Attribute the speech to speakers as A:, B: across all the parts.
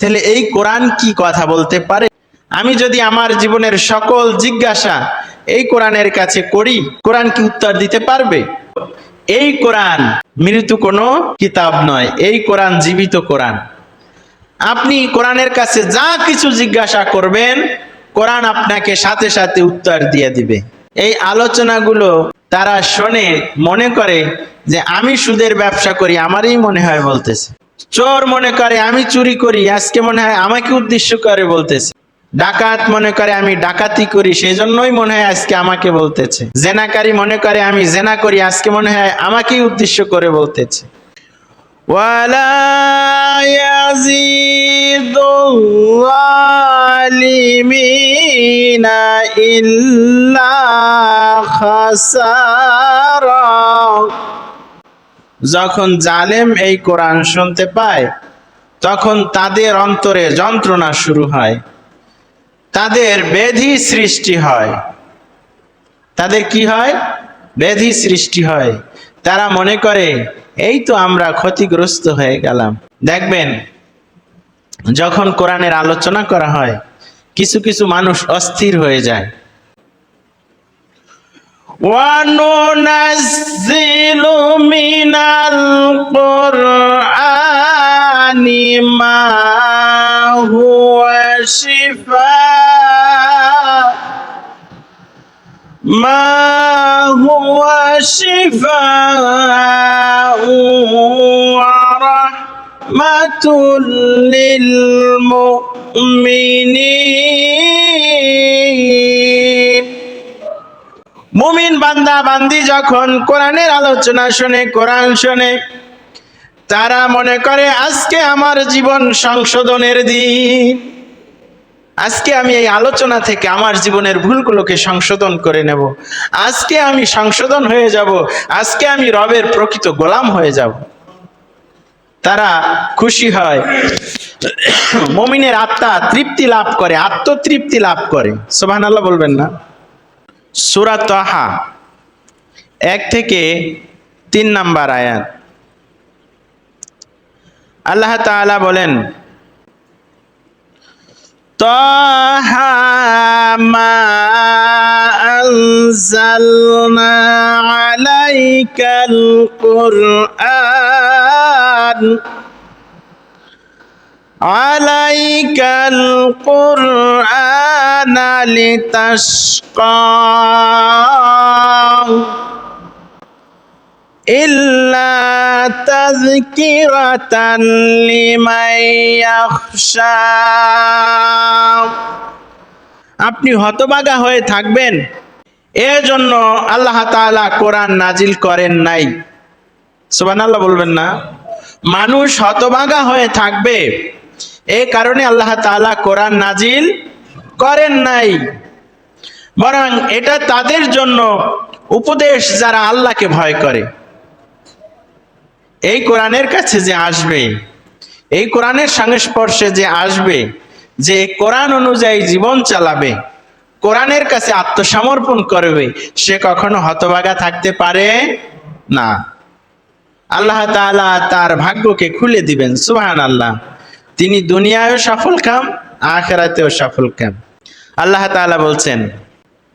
A: তাহলে এই কোরআন কি কথা বলতে পারে? আমি যদি আমার জীবনের সকল জিজ্ঞাসা এই কোরআনের কাছে করি, কোরআন কি উত্তর দিতে পারবে? এই কোরআন মৃত্যু কোনো কিতাব নয়, এই কোরআন জীবিত কোরআন। আপনি কোরআনের কাছে যা কিছু জিজ্ঞাসা করবেন, কোরআন আপনাকে সাথে সাথে উত্তর দিয়ে দিবে। এই আলোচনাগুলো তারা শোনে, মনে করে যে আমি সুদের ব্যবসা করি, আমারই মনে হয় বলতেছে। চোর মনে করে, আমি চুরি করি, আজকে মনে হয় আমাকে উদ্দেশ্য করে বলতেছে। ডাকাত মনে করে, আমি ডাকাতি করি সেই জন্যই মনে হয় আজকে আমাকে বলতেছে। জেনাকারী মনে করে, আমি জেনা করি, আজকে মনে হয় আমাকে উদ্দেশ্য করে বলতেছে। ইল্লা খাসারা। যখন জালেম এই কোরআন শুনতে পায়, তখন তাদের অন্তরে যন্ত্রণা শুরু হয়। তাদের ব্যাধি সৃষ্টি হয়। তাদের কি হয়? ব্যাধি সৃষ্টি হয়। তারা মনে করে, এই তো আমরা ক্ষতিগ্রস্ত হয়ে গেলাম। দেখবেন, যখন কোরআনের আলোচনা করা হয়, কিছু কিছু মানুষ অস্থির হয়ে যায়। وَنُنَزِّلُ مِنَ الْقُرْآنِ مَا هُوَ شِفَاءٌ. ما هو شفاء ورحمة للمؤمنين. মুমিন বান্দা বান্দি যখন কোরআনের আলোচনা শুনে, কোরআন শুনে, তারা মনে করে, আজকে আমার জীবন সংশোধনের দিন। আজকে আমি এই আলোচনা থেকে আমার জীবনের ভুলগুলোকে সংশোধন করে নেব। আজকে আমি সংশোধন হয়ে যাব। আজকে আমি রবের প্রকৃত গোলাম হয়ে যাব। তারা খুশি হয়। মমিনের আত্মা তৃপ্তি লাভ করে, আত্মতৃপ্তি লাভ করে। সোভান আল্লাহ বলবেন না? সুরাত এক থেকে তিন নাম্বার আয়াত। আল্লাহ তালা বলেন তাহা মা আনজালনা আলাইকাল কুরআন। عليك القرآن لتشقى إلا تذكرة لمن يخشى আপনি হতবাগা হয়ে থাকবেন এজন্য আল্লাহ তাআলা কোরআন নাজিল করেন নাই সুবহানাল্লাহ বলবেন না মানুষ হতবাগা হয়ে থাকবে এই কারণে আল্লাহ তাআলা কোরআন নাজিল করেন নাই। বরং এটা তাদের জন্য উপদেশ যারা আল্লাহকে ভয় করে। এই কোরআনের কাছে যে আসবে, এই কোরআনের সংস্পর্শে যে আসবে, যে কোরআন অনুযায়ী জীবন চালাবে, কোরআনের কাছে আত্মসমর্পণ করবে, সে কখনো হতভাগা থাকতে পারে না। আল্লাহ তাআলা তার ভাগ্যকে খুলে দিবেন সুবহান আল্লাহ তিনি দুনিয়ায়ও সফল কাম আখেরাতেও সফল কাম আল্লাহ তাআলা বলছেন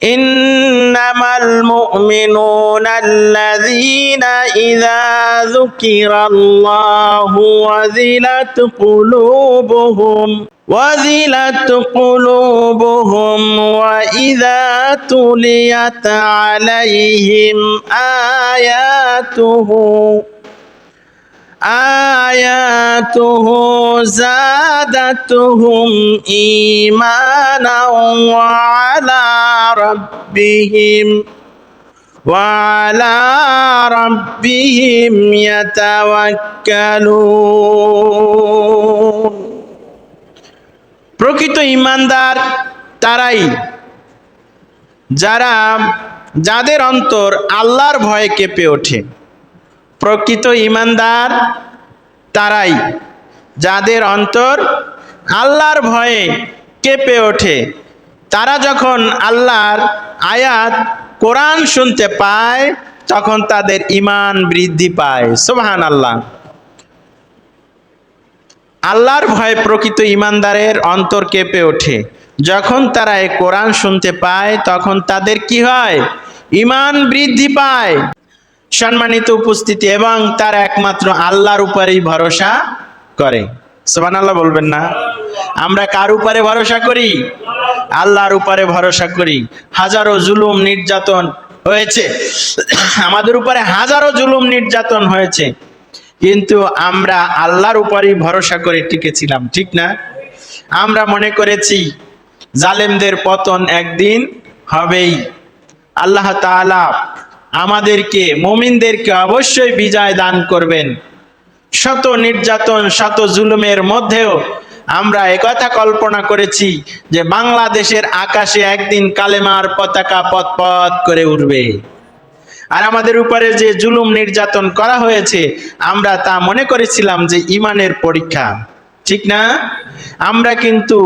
A: إنما المؤمنون الذين إذا ذكر الله وذلت قلوبهم وذلت قلوبهم وإذا تليت عليهم آياته آياته زادتهم إيمانا وعلى ربهم وعلى ربهم يتوكلون প্রকৃত ইমানদার তারাই যারা যাদের অন্তর আল্লাহর ভয়ে কেঁপে ওঠে প্রকৃত ইমানদার তারাই, যাদের অন্তর আল্লাহর ভয়ে কেঁপে ওঠে। তারা যখন আল্লাহর আয়াত, কোরআন শুনতে পায়, তখন তাদের ইমান বৃদ্ধি পায়। সোহান আল্লাহ আল্লাহর ভয়ে প্রকৃত ইমানদারের অন্তর কেঁপে ওঠে। যখন তারা এই কোরআন শুনতে পায়, তখন তাদের কি হয়? ইমান বৃদ্ধি পায়। সম্মানিত উপস্থিতি এবং তার একমাত্র আল্লাহর উপরেই ভরসা করে। সোবান আল্লাহ বলবেন না। আমরা কার উপরে ভরসা করি? আল্লাহর উপরে ভরসা করি। হাজারো জুলুম নির্যাতন হয়েছে। আমাদের উপরে হাজারো জুলুম নির্যাতন হয়েছে। কিন্তু আমরা আল্লাহর উপরেই ভরসা করে টিকেছিলাম, ঠিক না? আমরা মনে করেছি, জালেমদের পতন একদিন হবেই। আল্লাহ তাআলা আমাদেরকে, মুমিনদেরকে অবশ্যই বিজয় দান করবেন। শত নির্যাতন, শত জুলুমের মধ্যেও আমরা একথা কল্পনা করেছি যে বাংলাদেশের আকাশে একদিন কালেমার পতাকা পথ পথ করে উঠবে। আর আমাদের উপরে যে জুলুম, নির্যাতন করা হয়েছে, আমরা তা মনে করেছিলাম যে ইমানের পরীক্ষা। ঠিক না? আমরা কিন্তু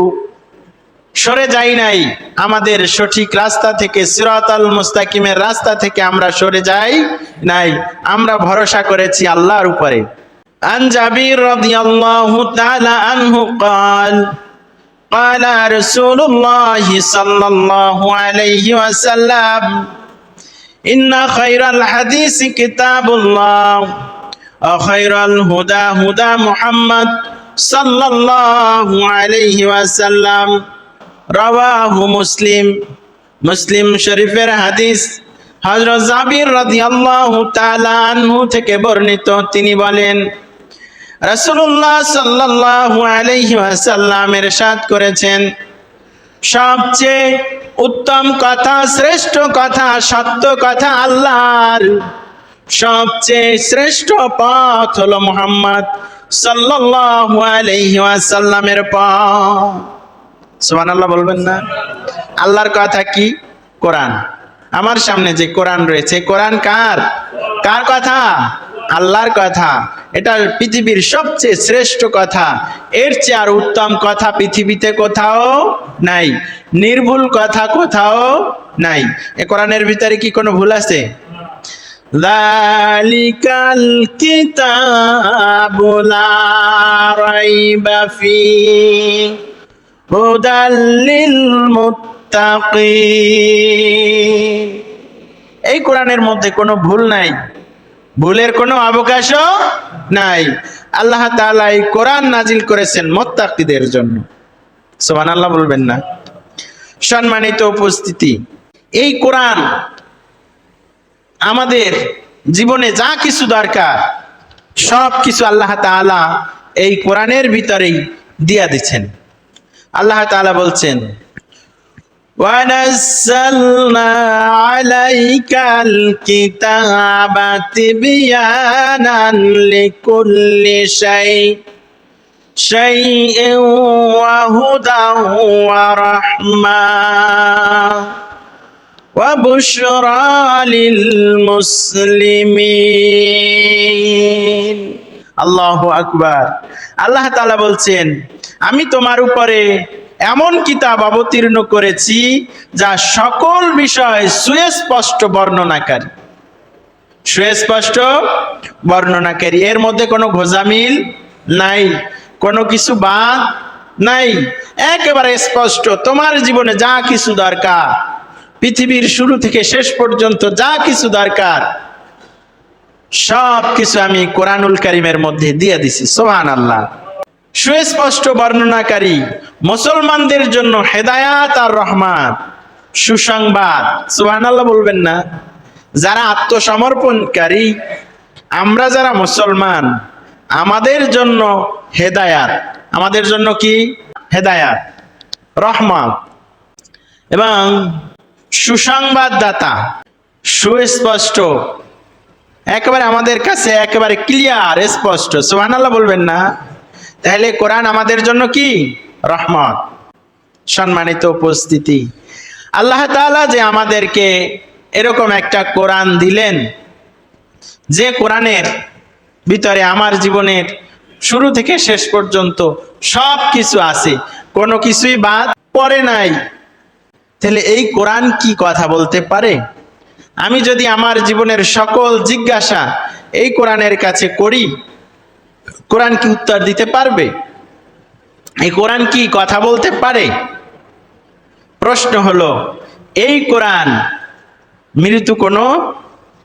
A: সরে যাই নাই আমাদের সঠিক রাস্তা থেকে সিরাতাল মুস্তাকিমের রাস্তা থেকে আমরা সরে যাই নাই আমরা ভরসা করেছি আল্লাহর উপরে عن جابر رضي الله تعالى عنه قال قال رسول الله صلى الله عليه وسلم إن خير الحديث كتاب الله وخير الهدى هدى محمد صلى الله عليه وسلم রাবাহু মুসলিম। মুসলিম শরীফের হাদিস হযরত জাবির রাদিয়াল্লাহু তাআলা আনহু থেকে বর্ণিত। তিনি বলেন, রাসূলুল্লাহ সাল্লাল্লাহু আলাইহি ওয়াসাল্লাম ইরশাদ করেছেন, সবচেয়ে উত্তম কথা, শ্রেষ্ঠ কথা, সত্য কথা আল্লাহর। সবচেয়ে শ্রেষ্ঠ পথ হলো মোহাম্মদ সাল্লাল্লাহু আলাইহি ওয়াসাল্লামের পথ। সুবহানাল্লাহ বলবেন না? আল্লাহর কথা কি? কোরআন। আমার সামনে যে কোরআন রয়েছে, কোরআন কার? কার কথা? আল্লাহর কথা। এটা পৃথিবীর সবচেয়ে শ্রেষ্ঠ কথা। এর চেয়ে আর উত্তম কথা পৃথিবীতে কোথাও নাই। নির্ভুল কথা কোথাও নাই। এ কোরআনের ভিতরে কি কোনো ভুল আছে? দালিকাল কিতাবুলা রাইবা ফি এই কোরআনের মধ্যে কোনো ভুল নাই। ভুলের কোনো অবকাশও নাই। আল্লাহ তাআলা এই কোরআন নাজিল করেছেন মোত্তাকিদের জন্য। সুবহানাল্লাহ বলবেন না। সম্মানিত উপস্থিতি, এই কোরআন আমাদের জীবনে যা কিছু দরকার সব কিছু আল্লাহ তাআলা এই কোরআনের ভিতরেই দিয়া দিচ্ছেন আল্লাহ তাআলা বলছেন ونزلنا عليك الكتاب تبيانا لكل شيء شيء وهدى ورحمة وبشرى للمسلمين আল্লাহু আকবার আল্লাহ তাআলা বলছেন আমি তোমার উপরে এমন কিতাব অবতীর্ণ করেছি যা সকল বিষয় সুস্পষ্ট বর্ণনাকারী। সুস্পষ্ট বর্ণনাকারী। এর মধ্যে কোনো ঘোজামিল নাই, কোনো কিছু বাদ নাই। একেবারে স্পষ্ট, তোমার জীবনে যা কিছু দরকার, পৃথিবীর শুরু থেকে শেষ পর্যন্ত যা কিছু দরকার সব কিছু আমি কোরআনুল কারিমের মধ্যে দিয়ে দিছি। সোহান আল্লাহ সুস্পষ্ট বর্ণনাকারী মুসলমানদের জন্য হেদায়াত আর রহমান সুসংবাদ। সোহান আল্লাহ বলবেন না। যারা আত্মসমর্পণকারী, আমরা যারা মুসলমান, আমাদের জন্য হেদায়াত। আমাদের জন্য কি? হেদায়াত। রহমান এবং সুসংবাদদাতা। সুস্পষ্ট। একেবারে আমাদের কাছে একেবারে ক্লিয়ার স্পষ্ট। সুবহানাল্লাহ বলবেন না। তাহলে কোরআন আমাদের জন্য কি? রহমত, সম্মানিত উপস্থিতি। আল্লাহ তাআলা যে আমাদেরকে এরকম একটা কোরআন দিলেন, যে কোরআনের ভিতরে আমার জীবনের শুরু থেকে শেষ পর্যন্ত সব কিছু আছে, কোনো কিছুই বাদ পড়ে নাই, তাহলে এই কোরআন কি কথা বলতে পারে? আমি যদি আমার জীবনের সকল জিজ্ঞাসা এই কোরআনের কাছে করি কোরআন কি উত্তর দিতে পারবে? এই কোরআন কি কথা বলতে পারে? প্রশ্ন হলো, এই কোরআন মৃত্যু কোনো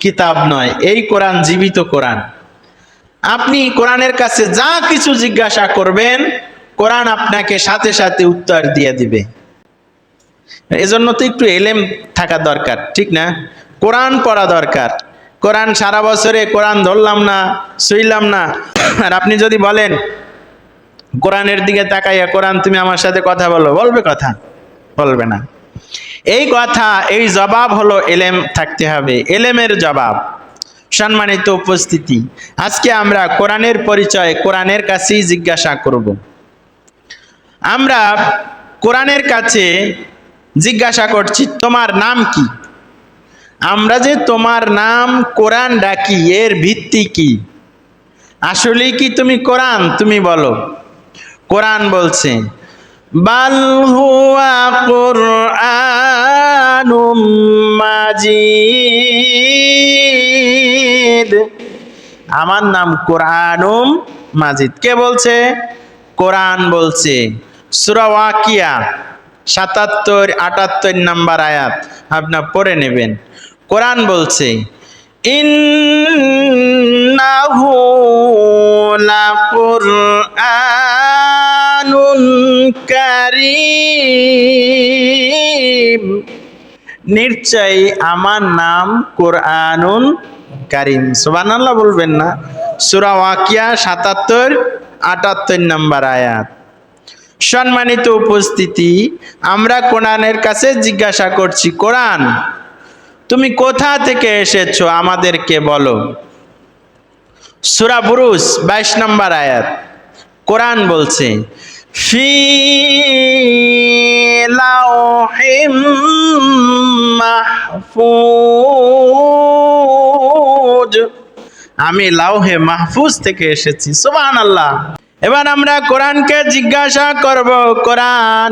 A: কিতাব নয়, এই কোরআন জীবিত কোরআন। আপনি কোরআনের কাছে যা কিছু জিজ্ঞাসা করবেন, কোরআন আপনাকে সাথে সাথে উত্তর দিয়ে দিবে। এজন্য তো একটু এলেম থাকা দরকার, ঠিক না? কোরআন পড়া দরকার। কোরআন সারা বছরে কোরআন ধরলাম না শুইলাম না। আর আপনি যদি বলেন, কোরআনের দিকে তাকাইয়া, কোরআন, তুমি আমার সাথে কথা বলো। বলবে কথা, বলবে না। এই কথা, এই জবাব হলো এলেম থাকতে হবে, এলেমের জবাব। সম্মানিত উপস্থিতি, আজকে আমরা কোরআনের পরিচয়, কোরআনের কাছেই জিজ্ঞাসা করব। আমরা কোরআনের কাছে জিজ্ঞাসা করছি, তোমার নাম কি? আমরা যে তোমার নাম কোরআন ডাকি এর ভিত্তি কি? আসলেই কি তুমি কোরআন? তুমি বলো। কোরআন বলছে, বাল হুয়া কুরআনুম মাজিদ। আমার নাম কোরআনুম মাজিদ। কে বলছে? কোরআন বলছে। সূরা ওয়াকিয়া। সাতাত্তর, আটাত্তর নাম্বার আয়াত। আপনার পড়ে নেবেন। কোরআন বলছে, ইন্নাহু লাকুরআনুন কারীম। নিশ্চয় আমার নাম কোরআনুন কারিম। সুবহানাল্লাহ বলবেন না। সূরা ওয়াকিয়া সাতাত্তর, আটাত্তর নাম্বার আয়াত। সম্মানিত উপস্থিতি, আমরা কোরআনের কাছে জিজ্ঞাসা করছি, কোরআন, তুমি কোথা থেকে এসেছ আমাদেরকে বলো। সুরা বুরুস বাইশ নম্বর আয়াত, কোরআন বলছে, ফি লাউহিম মাহফুজ। আমি লাউহে মাহফুজ থেকে এসেছি সুবহান আল্লাহ এবার আমরা কোরআনকে জিজ্ঞাসা করব, কোরআন,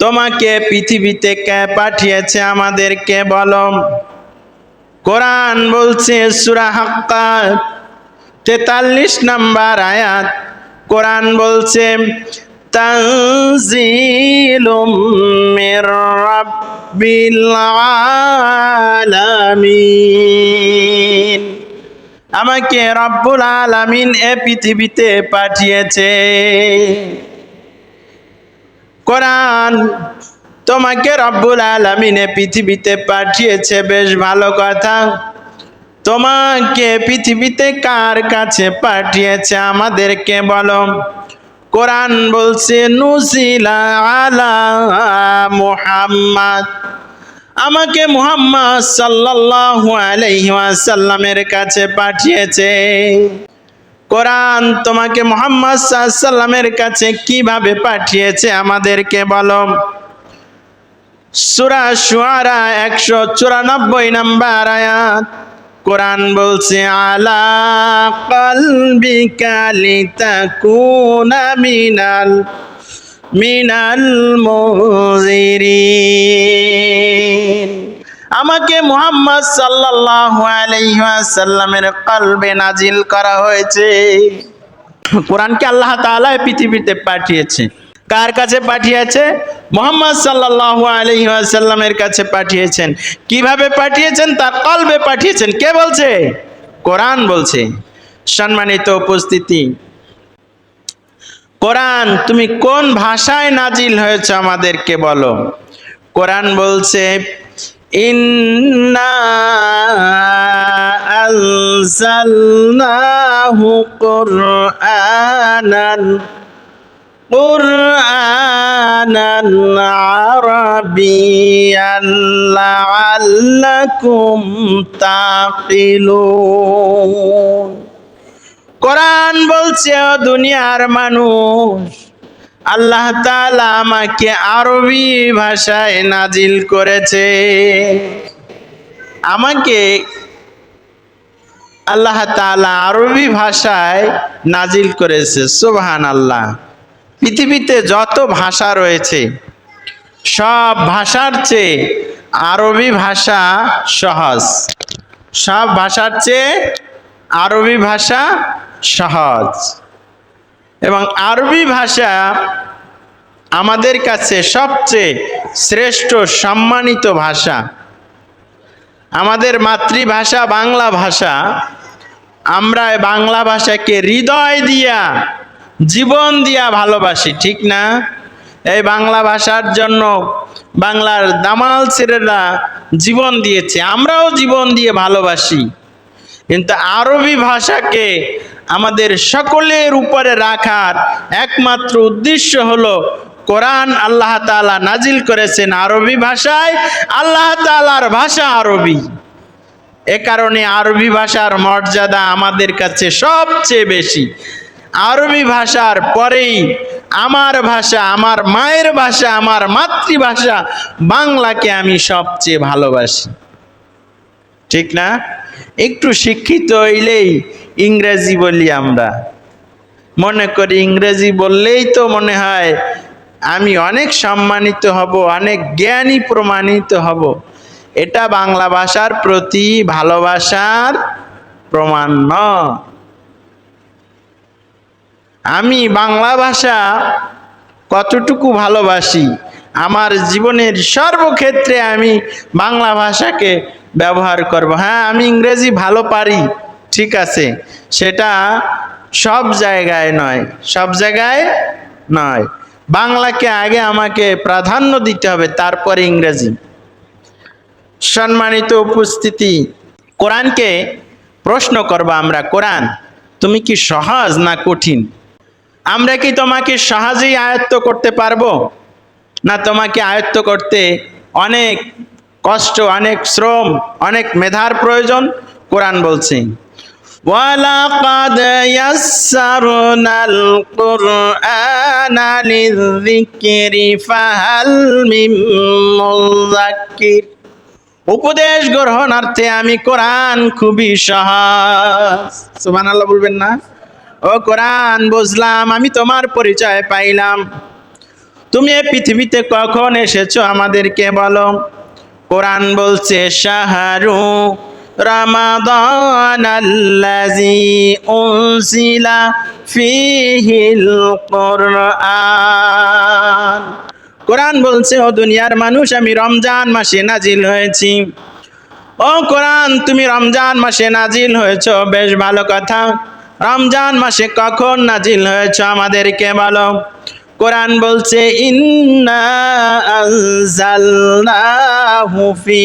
A: তোমাকে পৃথিবীতে কে পাঠিয়েছে আমাদেরকে বলো। কোরআন বলছে সুরা হাক্কা তেতাল্লিশ নাম্বার আয়াত। কোরআন বলছে, তানজিলুম মির রাব্বিল আলামিন। আমাকে রব্বুল আলামিন এ পৃথিবীতে পাঠিয়েছে। কোরআন তোমাকে রব্বুল আলামিন এ পৃথিবীতে পাঠিয়েছে, বেশ ভালো কথা। তোমাকে পৃথিবীতে কার কাছে পাঠিয়েছে আমাদেরকে বলো। কোরআন বলছে, নুজিলা আলা মুহাম্মদ। আমাকে মুহাম্মদ সাল্লাল্লাহু আলাইহি ওয়াসাল্লামের কাছে পাঠিয়েছে। কোরআন তোমাকে মোহাম্মদ সাল্লামের কাছে কীভাবে পাঠিয়েছে আমাদেরকে বলো? সুরা সুয়ারা একশো চুরানব্বই নাম্বার আয়াত। কোরআন বলছে, আলা কলবিকা লিতাকুনা মিনাল মিনাল মুজিরিন। আমাকে মুহাম্মদ সাল্লাল্লাহু আলাইহি ওয়াসাল্লামের কলবে নাজিল করা হয়েছে। কোরআনকে আল্লাহ তাআলা পৃথিবীতে পাঠিয়েছে। কার কাছে পাঠিয়েছে? মোহাম্মদ সাল্লাল্লাহু আলাইহি ওয়াসাল্লামের কাছে পাঠিয়েছেন। কীভাবে পাঠিয়েছেন? তার কলবে পাঠিয়েছেন। কে বলছে? কোরআন বলছে। সম্মানিত উপস্থিতি কোরআন তুমি কোন ভাষায় নাজিল হয়েছে আমাদেরকে বলো কোরআন বলছে ইন্না আনজালনাহু কুরআনান قرآنا عربيا لعلكم تعقلون কোরআন বলছে, ও দুনিয়ার মানুষ, আল্লাহ তালা আমাকে আরবি ভাষায় নাজিল করেছে। আমাকে আল্লাহ তাআলা আরবি ভাষায় নাজিল করেছে সুবহান আল্লাহ পৃথিবীতে যত ভাষা রয়েছে, সব ভাষার চেয়ে আরবি ভাষা সহজ। সব ভাষার চেয়ে আরবি ভাষা সহজ। এবং আরবি ভাষা আমাদের কাছে সবচেয়ে শ্রেষ্ঠ সম্মানিত ভাষা। আমাদের মাতৃভাষা বাংলা ভাষা। আমরা বাংলা ভাষাকে হৃদয় দিয়া, জীবন দিয়া ভালোবাসি, ঠিক না? এই বাংলা ভাষার জন্য বাংলার দামাল ছেলেরা জীবন দিয়েছে। আমরাও জীবন দিয়ে ভালোবাসি। কিন্তু আরবি ভাষাকে আমাদের সকলের উপরে রাখার একমাত্র উদ্দেশ্য হলো কোরআন আল্লাহ তাআলা নাজিল করেছেন আরবি ভাষায়। আল্লাহ তাআলার ভাষা আরবি। এ কারণে আরবি ভাষার মর্যাদা আমাদের কাছে সবচেয়ে বেশি। আরবি ভাষার পরেই আমার ভাষা, আমার মায়ের ভাষা, আমার মাতৃভাষা বাংলাকে আমি সবচেয়ে ভালোবাসি। ঠিক না? একটু শিক্ষিত হইলেই ইংরেজি বলি আমরা। মনে করি ইংরেজি বললেই তো মনে হয় আমি অনেক সম্মানিত হব, অনেক জ্ঞানী প্রমাণিত হব। এটা বাংলা ভাষার প্রতি ভালোবাসার প্রমাণ আমি বাংলা ভাষা কতটুকু ভালোবাসি? আমার জীবনের সর্বক্ষেত্রে আমি বাংলা ভাষাকে ব্যবহার করব। হ্যাঁ আমি ইংরেজি ভালো পারি, ঠিক আছে। সেটা সব জায়গায় নয়, সব জায়গায় নয়। বাংলাকে আগে আমাকে প্রাধান্য দিতে হবে, তারপরে ইংরেজি। সম্মানিত উপস্থিতি, কোরআনকে প্রশ্ন করব আমরা, কোরআন, তুমি কি সহজ না কঠিন? আমরা কি তোমাকে সহজেই আয়ত্ত করতে পারব? না তোমাকে আয়ত্ত করতে অনেক কষ্ট অনেক শ্রম অনেক মেধার প্রয়োজন কোরআন বলছে وَلَقَدْ يَسَّرْنَا الْقُرْآنَ لِلذِّكْرِ فَهَلْ مِن مُّدَّكِّرٍ উপদেশ গ্রহণার্থে আমি কোরআন খুবই সহজ সুবহানাল্লাহ বলবেন না ও কোরআন বুঝলাম আমি তোমার পরিচয় পাইলাম তুমি পৃথিবীতে কখন এসেছ আমাদেরকে বলো। কোরআন বলছে, শাহরু কোরআন। কোরআন বলছে, ও দুনিয়ার মানুষ, আমি রমজান মাসে নাজিল হয়েছি। ও কোরআন, তুমি রমজান মাসে নাজিল হয়েছ, বেশ ভালো কথা। রমজান মাসে কখন নাজিল হয়েছ আমাদেরকে বলো। কোরআন বলছে, ইন্না আনজালনাহু ফি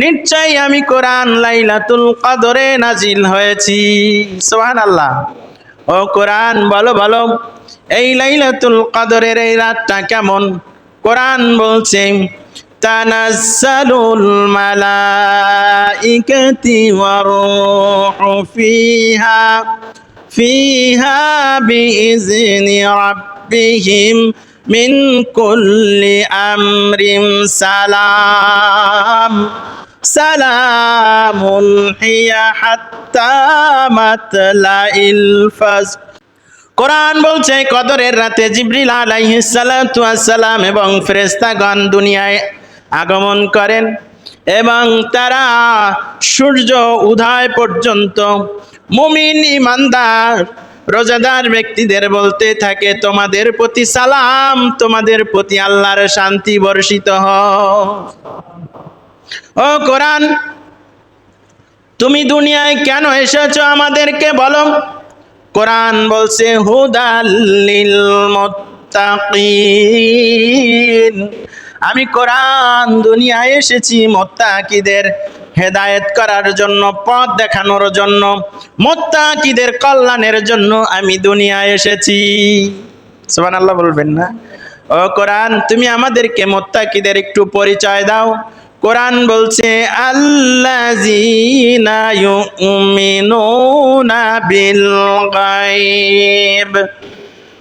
A: নিশ্চয়ই আমি কোরআন লাইলাতুল কদরে নাজিল হয়েছি। সুবহানাল্লাহ। ও কোরআন, বলো বলো, এই লাইলাতুল কদরের এই রাতটা কেমন? কোরআন বলছে মালাইকাতি ওয়ার রূহু ফিহা ফিহা বিইজনি রাব্বিহিম মিন কুল্লি আমরিন সালাম। সালামুন হিয়া হাত্তা মাতলাইল ফজর কোরআন বলছে, কদরের রাতে জিবরিল আলাইহিস সালাম এবং ফেরেশতাগণ দুনিয়ায় আগমন করেন এবং তারা সূর্য উদয় পর্যন্ত মুমিন ইমানদার, রোজাদার ব্যক্তিদের বলতে থাকে, তোমাদের প্রতি সালাম, তোমাদের প্রতি আল্লাহর শান্তি বর্ষিত হোক ও কোরআন, তুমি দুনিয়ায় কেন এসেছ আমাদেরকে বলো? কোরআন বলছে মুত্তাকিন। আমি কোরআন দুনিয়ায় এসেছি মোত্তাকিদের হেদায়েত করার জন্য, পথ দেখানোর জন্য, মোত্তাকিদের কল্যাণের জন্য আমি দুনিয়ায় এসেছি। সুবহানাল্লাহ বলবেন না? ও কোরআন, তুমি আমাদেরকে মোত্তাকিদের একটু পরিচয় দাও। কোরআন বলছে, আল্লাযীনা ইউমিনুনা বিল গায়ব।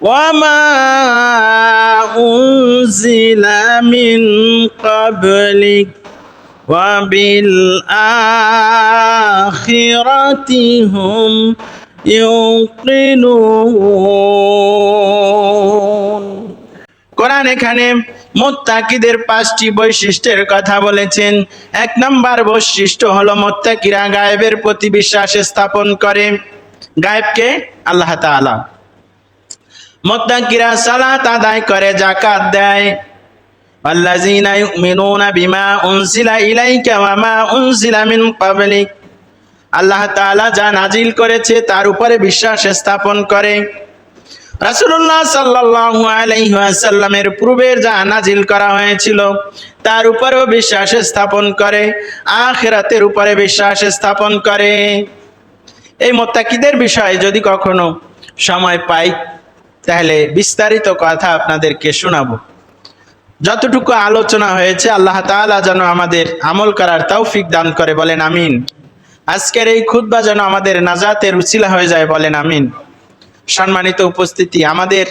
A: وما أنزل من قبلك وبالآخرة هم يوقنون কোরআন এখানে মোত্তাকিদের পাঁচটি বৈশিষ্ট্যের কথা বলেছেন এক নম্বর বৈশিষ্ট্য হলো মোত্তাকিরা গায়েবের প্রতি বিশ্বাস স্থাপন করে গায়েবকে আল্লাহ তাআলা মোত্তাকিরা সালাত আদায় করে জাকাত দেয়। আল্লাযীনা ইউমিনুনা বিমা উনজিলা ইলাইকা ওয়া মা উনজিলা মিন ক্বাবলিক। আল্লাহ তাআলা যা নাজিল করেছে, তার উপরে বিশ্বাস স্থাপন করে। রাসূলুল্লাহ সাল্লাল্লাহু আলাইহি ওয়াসাল্লামের পূর্বের যা নাজিল করা হয়েছিল, তার উপরেও বিশ্বাস স্থাপন করে, আখিরাতের উপরে বিশ্বাস স্থাপন করে। এই মোত্তাকিদের বিষয়ে যদি কখনো সময় পাই তাহলে বিস্তারিত কথা আপনাদেরকে শোনাবো। যতটুকু আলোচনা হয়েছে, আল্লাহ তালা যেন আমাদের আমল করার তৌফিক দান করে বলেন আমিন। আজকের এই খুদ্া যেন আমাদের নাজাতের উচিলা হয়ে যায় বলেন আমিন। সম্মানিত উপস্থিতি, আমাদের